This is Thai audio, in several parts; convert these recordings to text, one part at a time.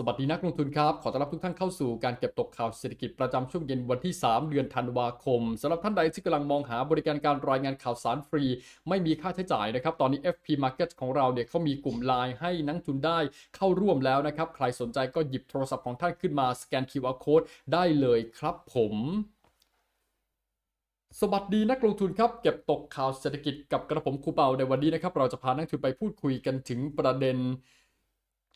สวัสดีนักลงทุนครับ ขอต้อนรับทุกท่านเข้าสู่การเก็บตกข่าวเศรษฐกิจประจำช่วงเย็นวันที่ 3 เดือนธันวาคมสำหรับท่านใดที่กำลังมองหาบริการการรายงานข่าวสารฟรี ไม่มีค่าใช้จ่ายนะครับ ตอนนี้ FP Market ของเราเนี่ยเขามีกลุ่มไลน์ให้นักทุนได้เข้าร่วมแล้วนะครับ ใครสนใจก็หยิบโทรศัพท์ของท่านขึ้นมาสแกน QR Code ได้เลยครับผมสวัสดีนักลงทุนครับ เก็บตกข่าวเศรษฐกิจกับกระผมครูเปาในวันนี้นะครับ เราจะพานักทุนไปพูดคุยกันถึงประเด็น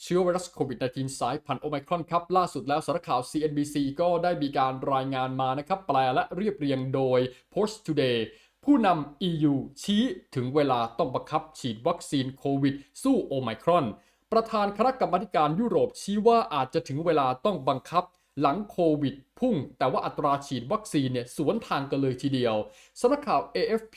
เชื้อไวรัสโควิด -19 สายพันธุ์โอไมครอนครับ ล่าสุดแล้วสารข่าว CNBC ก็ได้มีการรายงานมานะครับ แปลและเรียบเรียงโดย Post Today ผู้นำ EU ชี้ถึงเวลาต้องบังคับฉีดวัคซีนโควิด สู้โอไมครอน ประธานคณะกรรมาการยุโรปชี้ว่าอาจจะถึงเวลาต้องบังคับหลังโควิดพุ่ง แต่ว่าอัตราฉีดวัคซีนเนี่ยสวนทางกันเลยทีเดียวสำนักข่าว AFP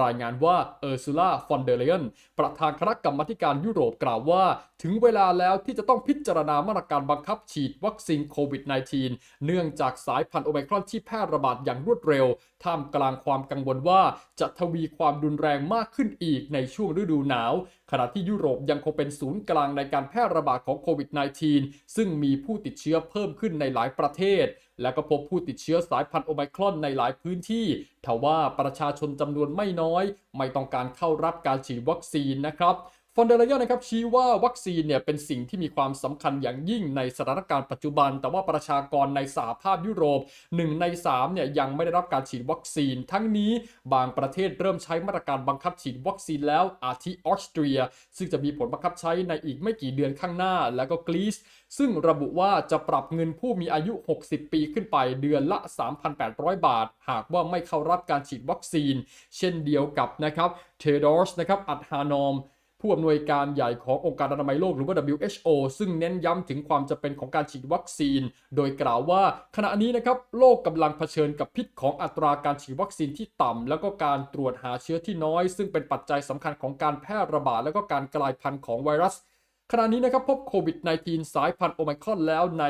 รายงานว่าเออร์ซูล่าฟอนเดเลยนประธานคณะกรรมาการยุโรปกล่าวว่า ถึงเวลาแล้วที่จะต้องพิจารณามาตรการบังคับฉีดวัคซีนโควิด -19 เนื่องจากสายพันธุ์โอไมครอนที่แพร่ระบาดอย่างรวดเร็ว ท่ามกลางความกังวลว่าจะทวีความรุนแรงมากขึ้นอีกในช่วงฤดูหนาว ขณะที่ยุโรปยังคงเป็นศูนย์กลางในการแพร่ระบาดของโควิด -19 ซึ่งมีผู้ติดเชื้อเพิ่มขึ้นในหลายประเทศและก็พบผู้ติดเชื้อสายพันธุ์โอไมครอนในหลายพื้นที่ทว่าประชาชนจำนวนไม่น้อย ไม่ต้องการเข้ารับการฉีดวัคซีนนะครับ อนเดอร์เลยนนะครับชี้ว่าวัคซีนเนี่ยเป็นสิ่งที่มีความสำคัญอย่างยิ่งในสถานการณ์ปัจจุบัน แต่ว่าประชากรในสหภาพยุโรป 1 ใน3เนี่ยยังไม่ได้รับการฉีดวัคซีน ทั้งนี้บางประเทศเริ่มใช้มาตรการบังคับฉีดวัคซีนแล้วอาทิออสเตรีย ซึ่งจะมีผลบังคับใช้ในอีกไม่กี่เดือนข้างหน้า แล้วก็กรีซซึ่งระบุว่าจะปรับเงินผู้มีอายุ 60 ปีขึ้นไปเดือนละ 3,800 บาท หากว่าไม่เข้ารับการฉีดวัคซีน เช่นเดียวกับนะครับเทดอสนะครับอัดฮานอม ผู้อำนวยการใหญ่ขององค์การอนามัยโลกหรือว่า WHO ซึ่งเน้นย้ำถึงความจำเป็นของการฉีดวัคซีน โดยกล่าวว่าขณะนี้นะครับโลกกำลังเผชิญกับพิษของอัตราการฉีดวัคซีนที่ต่ำแล้วก็การตรวจหาเชื้อที่น้อย ซึ่งเป็นปัจจัยสำคัญของการแพร่ระบาดและก็การกลายพันธุ์ของไวรัสขณะนี้นะครับพบโควิด -19 สายพันธุ์โอไมครอนแล้วใน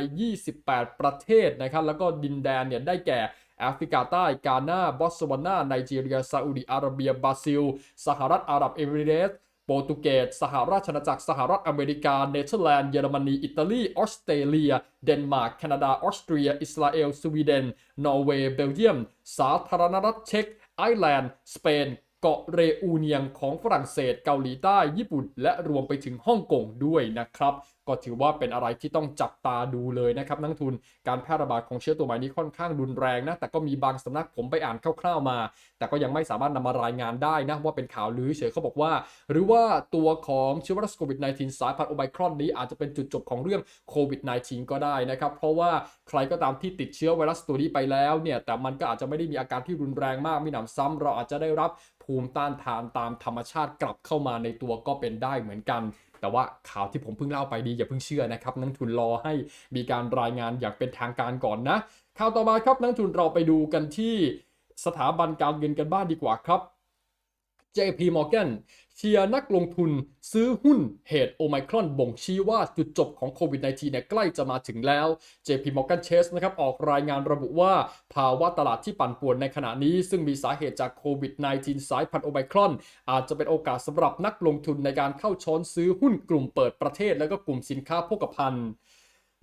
28 ประเทศนะครับแล้วก็ดินแดนเนี่ยได้แก่แอฟริกาใต้ กาหน้า บอตสวานาไนจีเรีย ซาอุดิอาระเบีย บราซิล สหรัฐอาหรับเอมิเรตส์ โปรตุเกส สหราชอาณาจักร สหรัฐอเมริกา เนเธอร์แลนด์ เยอรมนี อิตาลี ออสเตรเลีย เดนมาร์ก แคนาดา ออสเตรีย อิสราเอล สวีเดน นอร์เวย์ เบลเยียม สาธารณรัฐเช็ก ไอร์แลนด์ สเปน เกาะเรอูเนียงของฝรั่งเศส เกาหลีใต้ ญี่ปุ่น และรวมไปถึงฮ่องกงด้วยนะครับ ก็ถือว่าเป็นอะไรที่ต้องจับตาดูเลยนะครับนักทุนการแพร่ระบาดของเชื้อตัวใหม่นี้ค่อนข้างรุนแรงนะแต่ก็มีบางสำนักผมไปอ่านคร่าวๆมา แต่ก็ยังไม่สามารถนำมารายงานได้นะว่าเป็นข่าวลือเฉยเขาบอกว่า หรือว่าตัวของเชื้อไวรัสโควิด -19 สายพันธุ์โอไมครอนนี้อาจจะเป็นจุดจบของเรื่องโควิด -19 ก็ได้นะครับเพราะว่าใครก็ตามที่ติดเชื้อไวรัสตัวนี้ไปแล้วเนี่ยแต่มันก็อาจจะไม่ได้มีอาการที่รุนแรงมากมีหนำซ้ำเราอาจจะได้รับภูมิต้านทานตามธรรมชาติกลับเข้ามาในตัวก็เป็นได้เหมือนกัน แต่ว่าข่าวที่ผมเพิ่งเล่าไปดีอย่าเพิ่งเชื่อนะครับนักทุนรอให้มีการรายงานอย่างเป็นทางการก่อนนะข่าวต่อมาครับนักทุนเราไปดูกันที่สถาบันการเงินกันบ้างดีกว่าครับ JP Morgan เชียร์นักลงทุนซื้อหุ้นเหตุโอไมครอนบ่งชี้ว่าจุดจบของโควิด -19 เนี่ยใกล้จะมาถึงแล้ว JP Morgan Chase นะครับออกรายงานระบุว่า ภาวะตลาดที่ปั่นป่วนในขณะนี้ ซึ่งมีสาเหตุจากโควิด -19 สายพันธุ์โอไมครอน อาจจะเป็นโอกาสสำหรับนักลงทุนในการเข้าช้อนซื้อหุ้นกลุ่มเปิดประเทศและก็กลุ่มสินค้าโภคภัณฑ์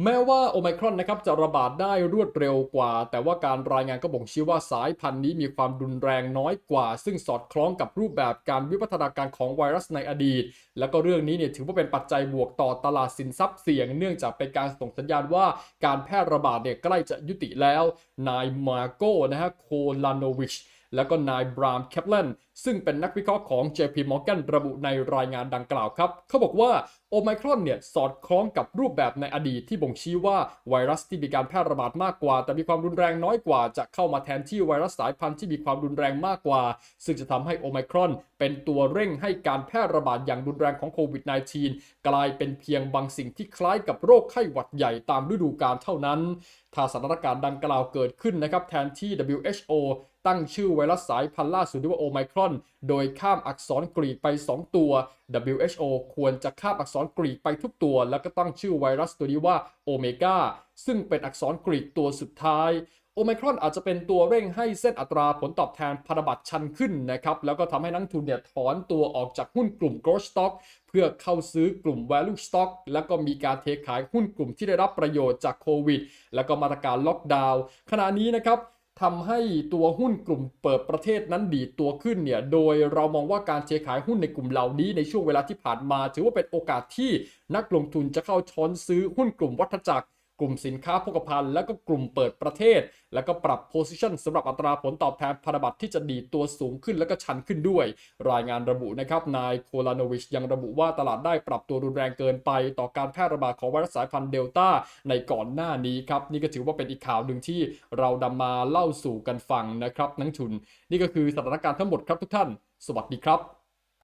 แม้ว่าโอไมครอนนะครับจะระบาดได้รวดเร็วกว่า แต่ว่าการรายงานก็บ่งชี้ว่าสายพันธุ์นี้มีความรุนแรงน้อยกว่า ซึ่งสอดคล้องกับรูปแบบการวิวัฒนาการของไวรัสในอดีต แล้วก็เรื่องนี้เนี่ยถือว่าเป็นปัจจัยบวกต่อตลาดสินทรัพย์เสี่ยง เนื่องจากเป็นการส่งสัญญาณว่าการแพร่ระบาดเนี่ยใกล้จะยุติแล้ว นายมาโกนะฮะโคลานโนวิช แล้วก็นายบรามแคปเลนซึ่งเป็นนักวิเคราะห์ของ JP Morgan ระบุในรายงานดังกล่าวครับ เขาบอกว่าโอไมครอนเนี่ยสอดคล้องกับรูปแบบในอดีตที่บ่งชี้ว่าไวรัสที่มีการแพร่ระบาดมากกว่า แต่มีความรุนแรงน้อยกว่า จะเข้ามาแทนที่ไวรัสสายพันธุ์ที่มีความรุนแรงมากกว่า ซึ่งจะทำให้โอไมครอน เป็นตัวเร่งให้การแพร่ระบาดอย่างรุนแรงของโควิด -19 กลายเป็นเพียงบางสิ่งที่คล้ายกับโรคไข้หวัดใหญ่ตามฤดูกาลเท่านั้น ถ้าสถานการณ์ดังกล่าวเกิดขึ้นนะครับแทนที่ WHO ตั้งชื่อไวรัสสายพันธุ์ล่าสุดว่าโอไมครอน โดยข้ามอักษรกรีกไป 2 ตัว WHO ควรจะข้ามอักษรกรีกไปทุกตัว แล้วก็ตั้งชื่อไวรัสตัวนี้ว่าโอเมก้าซึ่งเป็นอักษรกรีกตัวสุดท้ายโอไมครอนอาจจะเป็นตัวเร่งให้เส้นอัตราผลตอบแทนพันธบัตรชันขึ้นนะครับ แล้วก็ทำให้นักทุนเนี่ยถอนตัวออกจากหุ้นกลุ่ม growth stock เพื่อเข้าซื้อกลุ่ม value stock แล้วก็มีการเทขายหุ้นกลุ่มที่ได้รับประโยชน์จากโควิด แล้วก็มาตรการล็อกดาวน์ขณะนี้นะครับ ทำให้ตัวหุ้นกลุ่มเปิดประเทศนั้นดีตัวขึ้นเนี่ย โดยเรามองว่าการเทขายหุ้นในกลุ่มเหล่านี้ในช่วงเวลาที่ผ่านมา ถือว่าเป็นโอกาสที่นักลงทุนจะเข้าช้อนซื้อหุ้นกลุ่มวัฏจักร กลุ่มสินค้าโภคภัณฑ์แล้วก็กลุ่มเปิดประเทศ แล้วก็ปรับ position สำหรับอัตราผลตอบแทนพันธบัตรที่จะดีตัวสูงขึ้นแล้วก็ชันขึ้นด้วย รายงานระบุนะครับนายโคลาโนวิชยังระบุว่าตลาดได้ปรับตัวรุนแรงเกินไป ต่อการแพร่ระบาดของไวรัสสายพันธุ์เดลต้าในก่อนหน้านี้ครับนี่ก็ถือว่าเป็นอีกข่าวหนึ่งที่เรานำมาเล่าสู่กันฟังนะครับนักทุน นี่ก็คือสถานการณ์ทั้งหมดครับทุกท่าน สวัสดีครับ